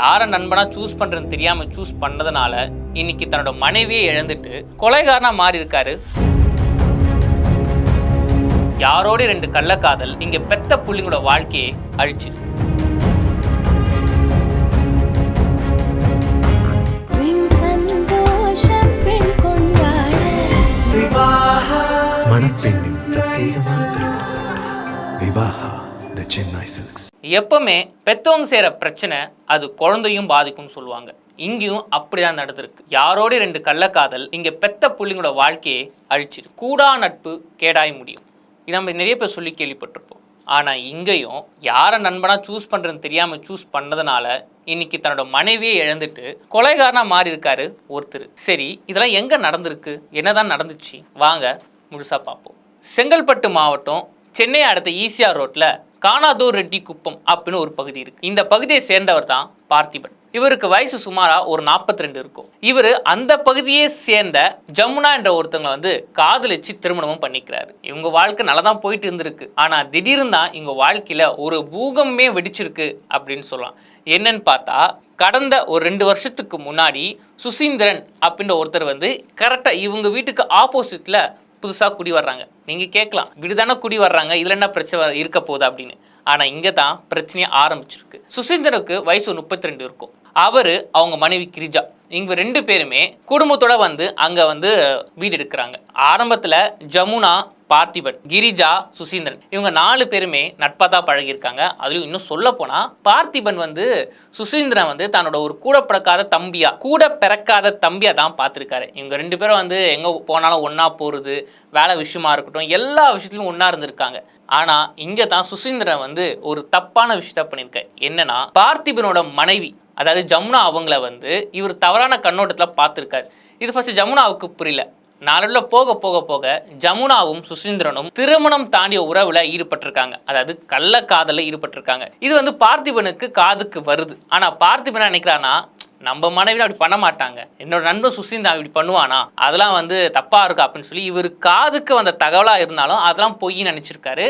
யாரை நண்பனா சூஸ் பண்றதுன்னு தெரியாம சூஸ் பண்ணதுனால இன்னைக்கு தன்னோட மனைவியை இழந்துட்டு கொலைகாரனா மாறி இருக்காரு யாரோட ரெண்டு கள்ளக்காதல் இங்க பெத்த புள்ளிங்களோட வாழ்க்கையை அழிச்சிருக்கு. மணப்பெண்ணின் பிரத்யேகமான திருமணம். Vivaha the Chennai Silks. எப்பவுமே பெத்தவங்க செய்கிற பிரச்சனை அது குழந்தையும் பாதிக்கும்னு சொல்லுவாங்க. இங்கேயும் அப்படிதான் நடந்திருக்கு. யாரோட ரெண்டு கள்ளக்காதல் இங்க பெத்த புள்ளிங்களோட வாழ்க்கையை அழிச்சிரு கூடா நட்பு கேடாய் முடியும். இது நம்ம நிறைய பேர் சொல்லி கேள்விப்பட்டிருப்போம். ஆனா இங்கேயும் யாரை நண்பனா சூஸ் பண்றதுன்னு தெரியாம சூஸ் பண்ணதுனால இன்னைக்கு தன்னோட மனைவியை இழந்துட்டு கொலைகாரனா மாறி இருக்காரு ஒருத்தர். சரி இதெல்லாம் எங்க நடந்திருக்கு? என்னதான் நடந்துச்சு? வாங்க முழுசா பார்ப்போம். செங்கல்பட்டு மாவட்டம் சென்னை அடுத்த ஈசிஆர் ரோட்ல காணாதூர் ரெட்டி குப்பம் அப்படின்னு ஒரு பகுதி இருக்கு. இந்த பகுதியை சேர்ந்தவர் தான் பார்த்திபன். இவருக்கு வயசு சுமாரா ஒரு 42 ரெண்டு இருக்கும். இவர் அந்த பகுதியை சேர்ந்த ஜமுனா என்ற ஒருத்தவங்களை வந்து காதலிச்சு திருமணமும் பண்ணிக்கிறாரு. இவங்க வாழ்க்கை நல்லா தான் போயிட்டு இருந்திருக்கு. ஆனா திடீர்னு தான் இவங்க வாழ்க்கையில ஒரு பூகமே வெடிச்சிருக்கு அப்படின்னு சொல்லலாம். என்னன்னு பார்த்தா கடந்த ஒரு ரெண்டு வருஷத்துக்கு முன்னாடி சுசீந்திரன் அப்படின்ற ஒருத்தர் வந்து கரெக்டாக இவங்க வீட்டுக்கு ஆப்போசிட்டில் புதுசாக குடி வர்றாங்க. நீங்கள் கேட்கலாம். விடுதானே குடி வர்றாங்க. இதில் என்ன பிரச்சனை இருக்க போகுது அப்படின்னு. ஆனால் இங்கே தான் பிரச்சனையே ஆரம்பிச்சிருக்கு. சுசீந்தருக்கு வயசு முப்பத்தி ரெண்டு இருக்கும். அவர் அவங்க மனைவி கிரிஜா. இவங்க ரெண்டு பேருமே குடும்பத்தோட வந்து அங்கே வந்து வீடு எடுக்கிறாங்க. ஆரம்பத்தில் ஜமுனா பார்த்திபன் கிரிஜா சுசீந்திரன். இவங்க நாலு பேருமே நட்பாக தான் பழகியிருக்காங்க. அதுலயும் இன்னும் சொல்ல போனா பார்த்திபன் வந்து சுசீந்திரன் வந்து தன்னோட ஒரு கூட பிறக்காத தம்பியா கூட பிறக்காத தம்பியா தான் பார்த்துருக்காரு. இவங்க ரெண்டு பேரும் வந்து எங்க போனாலும் ஒன்றா போறது வேலை விஷயமா இருக்கட்டும் எல்லா விஷயத்துலையும் ஒன்றா இருந்திருக்காங்க. ஆனா இங்க தான் சுசீந்திரன் வந்து ஒரு தப்பான விஷயத்த பண்ணியிருக்க என்னன்னா பார்த்திபனோட மனைவி அதாவது ஜமுனா அவங்கள வந்து இவர் தவறான கண்ணோட்டத்தில் பார்த்துருக்காரு. இது ஃபர்ஸ்ட் ஜமுனாவுக்கு புரியல. நாளுள்ள போக போக போக ஜமுனாவும் சுசீந்திரனும் திருமணம் தாண்டிய உறவுல ஈடுபட்டிருக்காங்க. அதாவது கள்ள காதல ஈடுபட்டிருக்காங்க. இது வந்து பார்த்திபனுக்கு காதுக்கு வருது. ஆனா பார்த்திபன் நினைக்கிறான்னா நினைக்கிறானா நம்ம மனைவியில் அப்படி பண்ண மாட்டாங்க. என்னோட நண்பன் சுசீந்தா இப்படி பண்ணுவானா? அதெல்லாம் வந்து தப்பா இருக்கு அப்படின்னு சொல்லி இவர் காதுக்கு வந்த தகவலா இருந்தாலும் அதெல்லாம் பொய் நினைச்சிருக்காரு.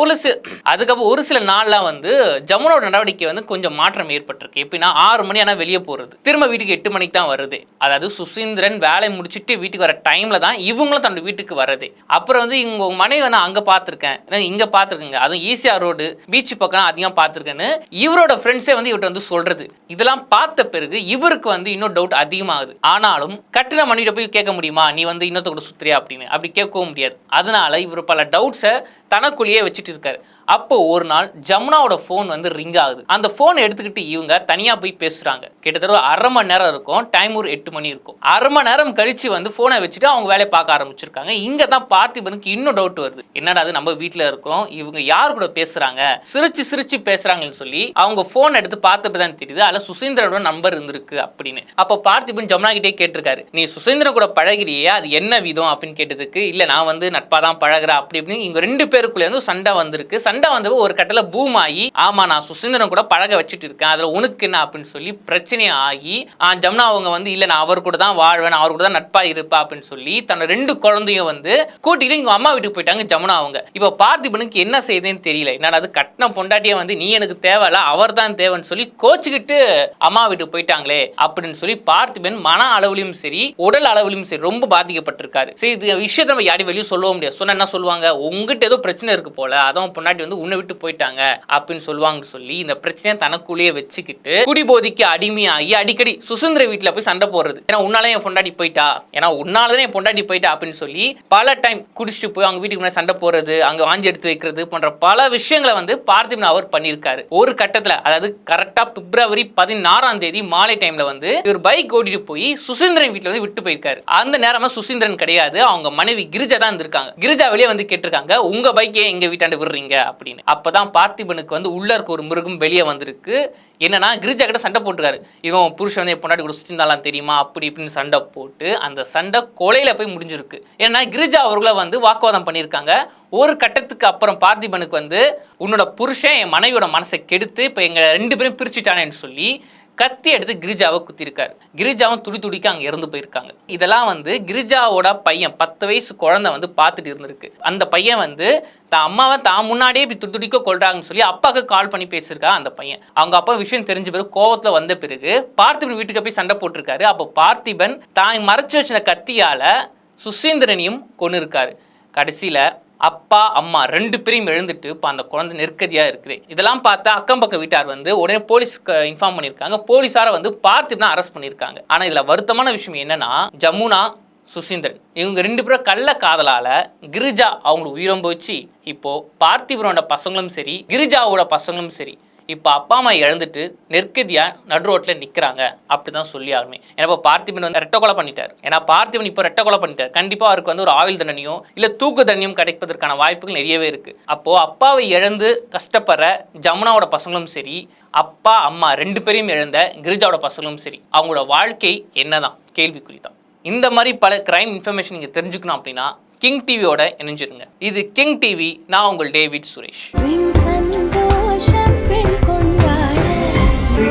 ஒரு சில அதுக்கப்புறம் ஒரு சில நாள்லாம் வந்து ஜமுனோட நடவடிக்கை வந்து கொஞ்சம் மாற்றம் ஏற்பட்டிருக்கு. எப்படின்னா ஆறு மணி ஆனால் வெளியே போகிறது திரும்ப வீட்டுக்கு எட்டு மணிக்கு தான் வருது. அதாவது சுசீந்திரன் வேலை முடிச்சுட்டு வீட்டுக்கு வர டைமில் தான் இவங்களும் தன்னோட வீட்டுக்கு வர்றது. அப்புறம் வந்து இவங்க மனைவி நான் அங்கே பார்த்துருக்கேன். இங்கே பார்த்துருக்கேங்க. அதுவும் ஈசிஆர் ரோடு பீச் பக்கம் அதிகம் பார்த்துருக்கேன்னு இவரோட ஃப்ரெண்ட்ஸே வந்து இவர்கிட்ட வந்து சொல்கிறது இதெல்லாம் பார்த்த பிறகு இவருக்கு வந்து இன்னும் டவுட் அதிகமாகுது. ஆனாலும் கட்டின மணிகிட்ட போய் கேட்க முடியுமா? நீ வந்து இன்னொருத்த கூட சுத்துறியா அப்படின்னு. அப்படி கேட்கவும் முடியாது. அதனால இவர் பல டவுட்ஸை தனக்குள்ளேயே வச்சுட்டு இருக்காரு. அப்போ ஒரு நாள் ஜமுனாவோட ஃபோன் வந்து ரிங் ஆகுது. அந்த ஃபோன் எடுத்துக்கிட்டு இவங்க தனியாக போய் பேசுகிறாங்க கிட்டத்தட்ட அரை மணி நேரம் இருக்கும். டைம் ஒரு எட்டு மணி இருக்கும். அரை மணி நேரம் கழிச்சு வந்து ஃபோனை வச்சுட்டு அவங்க வேலையை பார்க்க ஆரம்பிச்சிருக்காங்க. இங்கே தான் பார்த்திபனுக்கு இன்னும் டவுட் வருது. என்னடா அது நம்ம வீட்டில் இருக்கிறோம் இவங்க யார் கூட பேசுகிறாங்க சிரிச்சு சிரிச்சு பேசுகிறாங்கன்னு சொல்லி அவங்க ஃபோன் எடுத்து பார்த்தப்ப தான் தெரியுது. அதில் சுசீந்திரனோட நம்பர் இருந்திருக்கு அப்படின்னு. அப்போ பார்த்திபன் ஜமுனா கிட்டே கேட்டிருக்காரு. நீ சுசீந்திரன் கூட பழகிறியே? அது என்ன விதம்? அப்படின்னு கேட்டதுக்கு இல்லை நான் வந்து நட்பாக தான் பழகுறேன். அப்படி இப்படின்னு இவங்க ரெண்டு பேருக்குள்ளே வந்து சண்டை வந்திருக்கு. சண்டை வந்தப்போ ஒரு கட்டத்தில் பூம் ஆகி ஆமா நான் சுசீந்திரன் கூட பழக வச்சுட்டு இருக்கேன். அதுல உனக்கு என்ன அப்படின்னு சொல்லி பிரச்சனை ஆகி ஜம்னா ஜமுனா அவங்க வந்து இல்ல நான் அவர் கூட தான் வாழ்வேன் அவர் கூட தான் நட்பா இருப்பா அப்படின்னு சொல்லி தன்னோட ரெண்டு குழந்தையும் வந்து கூட்டிட்டு இவங்க அம்மா வீட்டுக்கு போயிட்டாங்க ஜமுனா அவங்க. இப்போ பார்த்திபனுக்கு என்ன செய்யுதுன்னு தெரியல. என்ன அது கட்டின பொண்டாட்டியே வந்து நீ எனக்கு தேவையில்ல அவர் தான் தேவைன்னு சொல்லி கோச்சுக்கிட்டு அம்மா வீட்டுக்கு போயிட்டாங்களே அப்படின்னு சொல்லி பார்த்திபன் மன அளவுலையும் சரி உடல் அளவுலையும் சரி ரொம்ப பாதிக்கப்பட்டிருக்காரு. சரி இது விஷயத்தை நம்ம யாரையும் வெளியே சொல்லவும் முடியாது. சொன்னா என்ன சொல்லுவாங்க? உங்ககிட்ட ஏதோ பிரச்சனை இருக்கு போல அதான் பொண்டாட்டி வந்து உன்னை விட்டு போயிட்டாங்க அப்படின்னு சொல்லுவாங்க சொல்லி இந்த பிரச்சனையை தனக்குள்ளேயே வச்சுக்கிட்டு குடிபோதைக்கு அடிமையாகி அடிக்கடி சுசுந்திர வீட்டில் போய் சண்டை போடுறது. ஏன்னா உன்னால என் பொண்டாட்டி போயிட்டா? ஏன்னா உன்னாலதான் என் பொண்டாட்டி போயிட்டா? அப்படின்னு சொல்லி பல டைம் குடிச்சிட்டு போய் அவங்க வீட்டுக்கு முன்னாடி சண்டை போடுறது அங்க வாஞ்சி எடுத்து வைக்கிறது போன்ற பல விஷயங்களை வந்து பார்த்திபன் அவர் பண்ணியிருக்காரு. ஒரு கட்டத்துல அதாவது கரெக்டா பிப்ரவரி பதினாறாம் தேதி மாலை டைம்ல வந்து இவர் பைக் ஓட்டிட்டு போய் சுசீந்திரன் வீட்டுல வந்து விட்டு போயிருக்காரு. அந்த நேரமா சுசீந்திரன் கிடையாது. அவங்க மனைவி கிரிஜா தான் இருந்திருக்காங்க. கிரிஜா வெளியே வந்து கேட்டிருக்காங்க உங்க பைக்கே எங்க வீட்டாண்டு விடுறீங்க? அப்படின்னு. அப்பதான் பார்த்திபனுக்கு வந்து உள்ள இருக்க ஒரு மிருகம் வெளியே வந்திருக்கு. என்னன்னா கிரிஜா கிட்ட சண்டை போட்டுருக்காரு. இவன் புருஷன் வந்து என் பொண்டாட்டி கூட சுத்திருந்தாலாம் தெரியுமா? அப்படி இப்படின்னு சண்டை போட்டு அந்த சண்டை கொலையில போய் முடிஞ்சிருக்கு. ஏன்னா கிரிஜா அவர்களை வந்து வாக்குவாதம் பண்ணியிருக்காங்க. ஒரு கட்டத்துக்கு அப்புறம் பார்த்திபனுக்கு வந்து உன்னோட புருஷன் என் மனைவியோட மனசை கெடுத்து இப்போ எங்க ரெண்டு பேரும் பிரிச்சுட்டானேன்னு சொல்லி கத்தி எடுத்து கிரிஜாவை குத்திருக்காரு. கிரிஜாவும் துடி துடிக்க அங்கே இறந்து போயிருக்காங்க. இதெல்லாம் வந்து கிரிஜாவோட பையன் பத்து வயசு குழந்தை வந்து பார்த்துட்டு இருந்திருக்கு. அந்த பையன் வந்து தான் அம்மாவை தான் முன்னாடியே இப்படி துடி துடிக்க கொள்றாங்கன்னு சொல்லி அப்பாவுக்கு கால் பண்ணி பேசியிருக்கா அந்த பையன். அவங்க அப்பா விஷயம் தெரிஞ்ச பிறகு கோவத்தில் வந்த பிறகு பார்த்திபன் வீட்டுக்கு போய் சண்டை போட்டிருக்காரு. அப்போ பார்த்திபன் தான் மறைச்சு வச்சிருந்த கத்தியால சுசீந்திரனையும் கொண்டு இருக்காரு கடைசியில் அப்பா அம்மா ரெண்டு பேரையும் எழுந்துட்டு இப்போ அந்த குழந்தை நெருக்கடியாக இருக்குது. இதெல்லாம் பார்த்தா அக்கம் பக்கம் வீட்டார் வந்து உடனே போலீஸ்க்கு இன்ஃபார்ம் பண்ணியிருக்காங்க. போலீஸாரை வந்து பார்த்து தான் அரெஸ்ட் பண்ணியிருக்காங்க. ஆனால் இதில் வருத்தமான விஷயம் என்னன்னா ஜமுனா சுசீந்திரன். இவங்க ரெண்டு பேரும் கள்ள காதலால கிரிஜா அவங்களுக்கு உயிரம் போச்சு இப்போ பார்த்திபனோட பசங்களும் சரி கிரிஜாவோட பசங்களும் சரி இப்போ அப்பா அம்மா இழந்துட்டு நெற்கதியாக நடு ரோட்டில் நிற்கிறாங்க அப்படி தான் சொல்லி ஆகணும். ஏன்னா இப்போ பார்த்திபன் வந்து ரெட்டை கொலை பண்ணிட்டார். ஏன்னா பார்த்திபன் இப்போ ரெட்டை கொலை பண்ணிட்டார். கண்டிப்பாக அவருக்கு வந்து ஒரு ஆயுள் தண்டனையும் இல்லை தூக்கு தண்டனையும் கிடைப்பதற்கான வாய்ப்புகள் நிறையவே இருக்குது அப்போது அப்பாவை இழந்து கஷ்டப்படுற ஜமுனாவோட பசங்களும் சரி அப்பா அம்மா ரெண்டு பேரையும் இழந்த கிரிஜாவோட பசங்களும் சரி அவங்களோட வாழ்க்கை என்னதான்? கேள்விக்குறி தான் இந்த மாதிரி பல கிரைம் இன்ஃபர்மேஷன் நீங்கள் தெரிஞ்சுக்கணும் அப்படின்னா கிங் டிவியோட இணைஞ்சிருங்க. இது கிங் டிவி நான் உங்கள் டேவிட் சுரேஷ்.